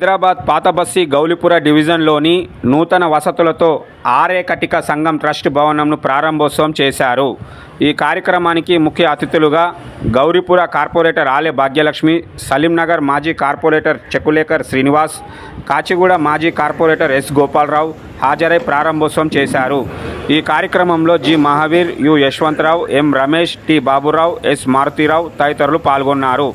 హైదరాబాద్ పాతబస్సి గౌలిపుర డివిజన్లోని నూతన వసతులతో ఆర్ఏ కటిక సంఘం ట్రస్ట్ భవనంను ప్రారంభోత్సవం చేశారు. ఈ కార్యక్రమానికి ముఖ్య అతిథులుగా గౌరీపుర కార్పొరేటర్ ఆలే భాగ్యలక్ష్మి సలీంనగర్ మాజీ కార్పొరేటర్ చెకులేకర్ శ్రీనివాస్ కాచిగూడ మాజీ కార్పొరేటర్ ఎస్ గోపాలరావు హాజరై ప్రారంభోత్సవం చేశారు. ఈ కార్యక్రమంలో G Mahaveer U Yashwantrao M Ramesh T Baburao S Marutirao తదితరులు పాల్గొన్నారు.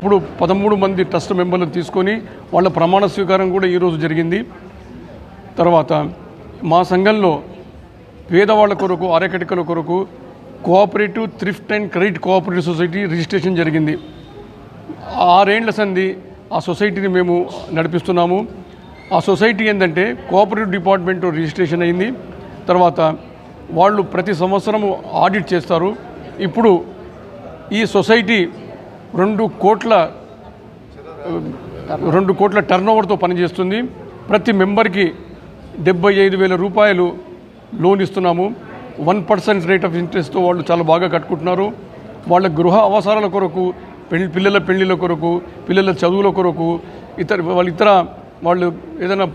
ఇప్పుడు పదమూడు మంది ట్రస్ట్ మెంబర్లను తీసుకొని వాళ్ళ ప్రమాణ స్వీకారం కూడా ఈరోజు జరిగింది. తర్వాత మా సంఘంలో పేదవాళ్ళ కొరకు అరకటికల కొరకు cooperative thrift and credit cooperative society registration జరిగింది. ఆరేండ్ల సంది ఆ సొసైటీని మేము నడిపిస్తున్నాము. ఆ సొసైటీ ఏంటంటే కోఆపరేటివ్ డిపార్ట్మెంట్ రిజిస్ట్రేషన్ అయింది. తర్వాత వాళ్ళు ప్రతి సంవత్సరము ఆడిట్ చేస్తారు. ఇప్పుడు ఈ సొసైటీ రెండు కోట్ల రెండు కోట్ల టర్న్ ఓవర్తో పనిచేస్తుంది. ప్రతి మెంబర్కి డెబ్బై ఐదు వేల రూపాయలు లోన్ ఇస్తున్నాము. వన్ పర్సెంట్ రేట్ ఆఫ్ ఇంట్రెస్ట్తో వాళ్ళు చాలా బాగా కట్టుకుంటున్నారు. వాళ్ళ గృహ అవసరాల కొరకు పెళ్ళి పిల్లల పెళ్ళిల కొరకు పిల్లల చదువుల కొరకు ఇతర వాళ్ళ ఇతర వాళ్ళు ఏదైనా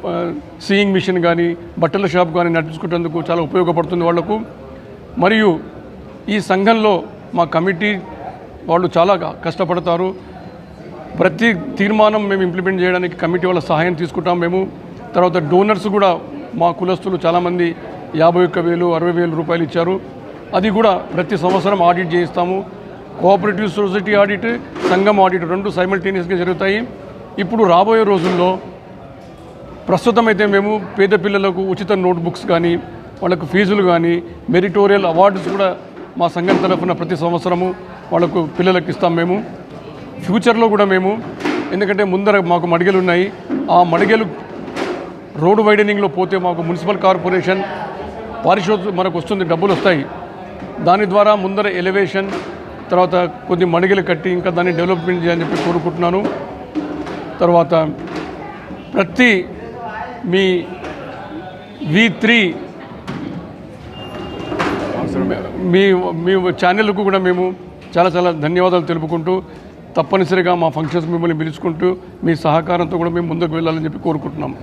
సీయింగ్ మిషన్ కానీ బట్టల షాప్ కానీ నడిపించుకునేందుకు చాలా ఉపయోగపడుతుంది వాళ్ళకు మరియు ఈ సంఘంలో మా కమిటీ వాళ్ళు చాలా కష్టపడతారు. ప్రతి తీర్మానం మేము ఇంప్లిమెంట్ చేయడానికి కమిటీ వాళ్ళ సహాయం తీసుకుంటాం మేము. తర్వాత డోనర్స్ కూడా మా కులస్తులు చాలామంది యాభై ఒక్క వేలు అరవై వేలు రూపాయలు ఇచ్చారు. అది కూడా ప్రతి సంవత్సరం ఆడిట్ చేయిస్తాము. కోఆపరేటివ్ సొసైటీ ఆడిట్ సంఘం ఆడిట్ రెండు సైమల్టేనియస్గా జరుగుతాయి. ఇప్పుడు రాబోయే రోజుల్లో ప్రస్తుతం అయితే మేము పేద పిల్లలకు ఉచిత నోట్బుక్స్ కానీ వాళ్ళకు ఫీజులు కానీ మెరిటోరియల్ అవార్డ్స్ కూడా మా సంఘం తరఫున ప్రతి సంవత్సరము వాళ్ళకు పిల్లలకు ఇస్తాం మేము. ఫ్యూచర్లో కూడా మేము ఎందుకంటే ముందర మాకు మడిగలు ఉన్నాయి ఆ మడిగలు రోడ్డు వైడనింగ్లో పోతే మాకు మున్సిపల్ కార్పొరేషన్ పారిశోధ మనకు వస్తుంది డబ్బులు వస్తాయి. దాని ద్వారా ముందర ఎలివేషన్ తర్వాత కొద్ది మణిగలు కట్టి ఇంకా దాన్ని డెవలప్మెంట్ చేయాలని చెప్పి కోరుకుంటున్నాను. తర్వాత ప్రతి మీ వి త్రీ మీ మీ ఛానల్కు కూడా మేము చాలా చాలా ధన్యవాదాలు తెలుపుకుంటూ తప్పనిసరిగా మా ఫంక్షన్స్ మిమ్మల్ని పిలుచుకుంటూ మీ సహకారంతో కూడా మేము ముందుకు వెళ్ళాలని చెప్పి కోరుకుంటున్నాము.